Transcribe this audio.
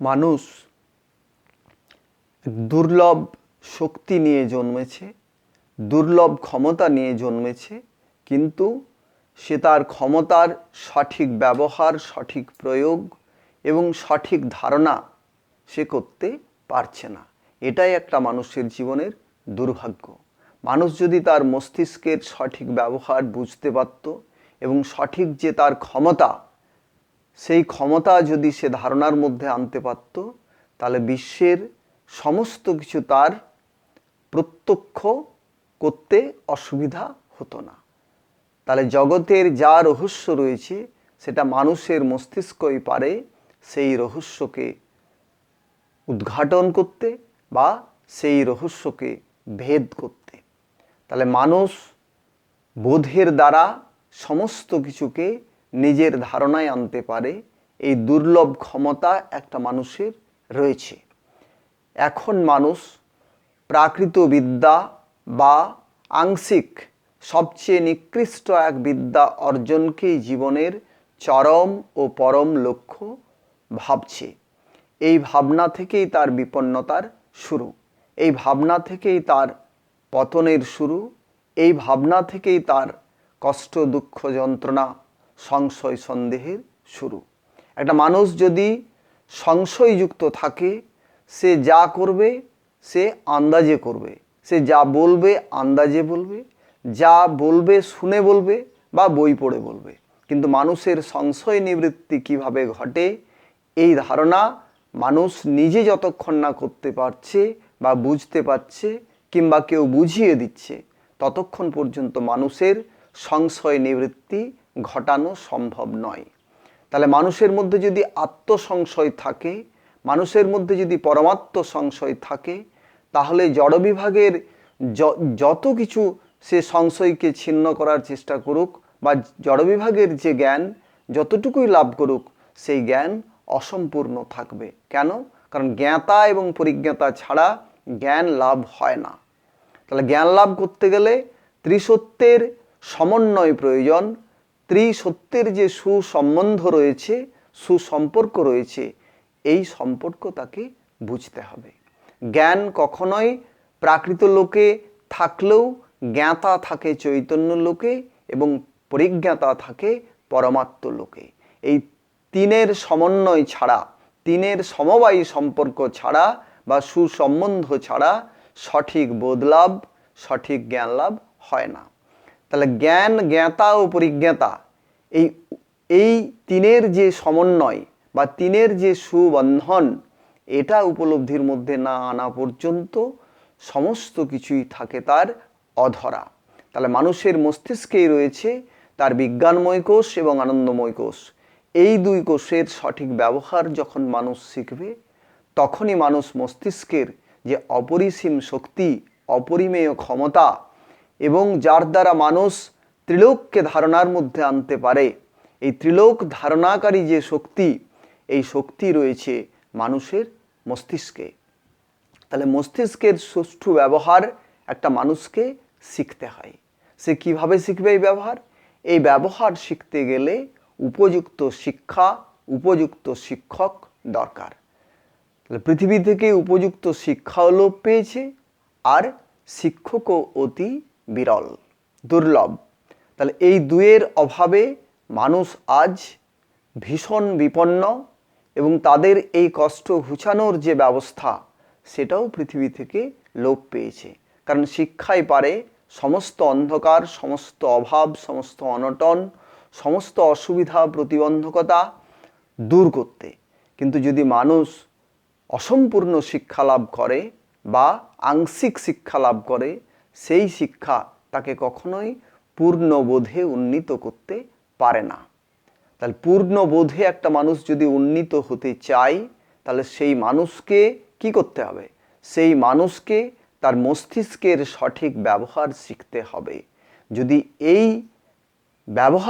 মানুষ দুর্লভ শক্তি নিয়ে জন্মেছে, দুর্লভ ক্ষমতা নিয়ে জন্মেছে, কিন্তু সে তার ক্ষমতার সঠিক ব্যবহার, সঠিক প্রয়োগ এবং সঠিক ধারণা সে করতে পারছে না। এটাই একটা মানুষের জীবনের দুর্ভাগ্য। মানুষ যদি তার মস্তিষ্কের সঠিক ব্যবহার বুঝতে পারত এবং সঠিক যে তার ক্ষমতা সেই ক্ষমতা যদি সে ধারণার মধ্যে আনতে পারত, তাহলে বিশ্বের সমস্ত কিছু তার প্রত্যক্ষ করতে অসুবিধা হতো না। তাহলে জগতের যা রহস্য রয়েছে, সেটা মানুষের মস্তিষ্কই পারে সেই রহস্যকে উদ্ঘাটন করতে বা সেই রহস্যকে ভেদ করতে। তাহলে মানুষ বোধের দ্বারা সমস্ত কিছুকে নিজের ধারণায় আনতে পারে, এই দুর্লভ ক্ষমতা একটা মানুষের রয়েছে। এখন মানুষ প্রাকৃত বিদ্যা বা আংশিক সবচেয়ে নিকৃষ্ট এক বিদ্যা অর্জনকেই জীবনের চরম ও পরম লক্ষ্য ভাবছে। এই ভাবনা থেকেই তার বিপন্নতার শুরু, এই ভাবনা থেকেই তার পতনের শুরু, এই ভাবনা থেকেই তার কষ্ট দুঃখ যন্ত্রণা সংশয় সন্দেহের শুরু। একটা মানুষ যদি সংশয়যুক্ত থাকে, সে যা করবে, সে আন্দাজে করবে। সে যা বলবে, আন্দাজে বলবে। যা বলবে, শুনে বলবে বা বই পড়ে বলবে। কিন্তু মানুষের সংশয় নিবৃত্তি কীভাবে ঘটে, এই ধারণা মানুষ নিজে যতক্ষণ না করতে পারছে বা বুঝতে পারছে কিংবা কেউ বুঝিয়ে দিচ্ছে, ততক্ষণ পর্যন্ত মানুষের সংশয় নিবৃত্তি ঘটানো সম্ভব নয়। তাহলে মানুষের মধ্যে যদি আত্মসংশয় থাকে, মানুষের মধ্যে যদি পরমাত্ম সংশয় থাকে, তাহলে জড় বিভাগের যত কিছু সে সংশয়কে ছিন্ন করার চেষ্টা করুক বা জড় বিভাগের যে জ্ঞান যতটুকুই লাভ করুক, সেই জ্ঞান অসম্পূর্ণ থাকবে। কেন? কারণ জ্ঞাতা এবং পরিজ্ঞাতা ছাড়া জ্ঞান লাভ হয় না। তাহলে জ্ঞান লাভ করতে গেলে ত্রিসত্যের সমন্বয় প্রয়োজন ত্রিসত্যের যে সুসম্বন্ধ রয়েছে, সুসম্পর্ক রয়েছে, এই সম্পর্ক তাকে বুঝতে হবে। জ্ঞান কখনোই প্রাকৃত লোকে থাকলেও জ্ঞাতা থাকে চৈতন্য লোকে এবং পরিজ্ঞাতা থাকে পরমাত্ম লোকে। এই তিনের সমন্বয় ছাড়া, তিনের সমবায়ী সম্পর্ক ছাড়া বা সুসম্বন্ধ ছাড়া সঠিক বোধলাভ, সঠিক জ্ঞান লাভ হয় না। তাহলে জ্ঞান, জ্ঞাতা ও পরিজ্ঞাতা, এই এই তিনের যে সমন্বয় বা তিনের যে সুবন্ধন, এটা উপলব্ধির মধ্যে না আনা পর্যন্ত সমস্ত কিছুই থাকে তার অধরা। তাহলে মানুষের মস্তিষ্কেই রয়েছে তার বিজ্ঞানময় কোষ এবং আনন্দময় কোষ। এই দুই কোষের সঠিক ব্যবহার যখন মানুষ শিখবে, তখনই মানুষ মস্তিষ্কের যে অপরিসীম শক্তি, অপরিমেয় ক্ষমতা এবং যার দ্বারা মানুষ ত্রিলোককে ধারণার মধ্যে আনতে পারে। এই ত্রিলোক ধারণাকারী যে শক্তি, এই শক্তি রয়েছে মানুষের মস্তিষ্কে। তাহলে মস্তিষ্কের সুষ্ঠু ব্যবহার একটা মানুষকে শিখতে হয়। সে কীভাবে শিখবে এই ব্যবহার? এই ব্যবহার শিখতে গেলে উপযুক্ত শিক্ষা, উপযুক্ত শিক্ষক দরকার। তাহলে পৃথিবী থেকে উপযুক্ত শিক্ষাও লোপ পেয়েছে, আর শিক্ষকও অতি বিরল, দুর্লভ। তাহলে এই দুয়ের অভাবে মানুষ আজ ভীষণ বিপন্ন এবং তাদের এই কষ্ট ঘুচানোর যে ব্যবস্থা, সেটাও পৃথিবী থেকে লোপ পেয়েছে। কারণ শিক্ষাই পারে সমস্ত অন্ধকার, সমস্ত অভাব, সমস্ত অনটন, সমস্ত অসুবিধা, প্রতিবন্ধকতা দূর করতে। কিন্তু যদি মানুষ অসম্পূর্ণ শিক্ষা লাভ করে বা আংশিক শিক্ষা লাভ করে সেই শিক্ষা তাকে কখনোই পূর্ণবোধে উন্নীত করতে পারে না। তাহলে পূর্ণবোধে একটা মানুষ যদি উন্নীত হতে চায়, তাহলে সেই মানুষকে কি করতে হবে? সেই মানুষকে তার মস্তিষ্কের সঠিক ব্যবহার শিখতে হবে। যদি এই ব্যবহার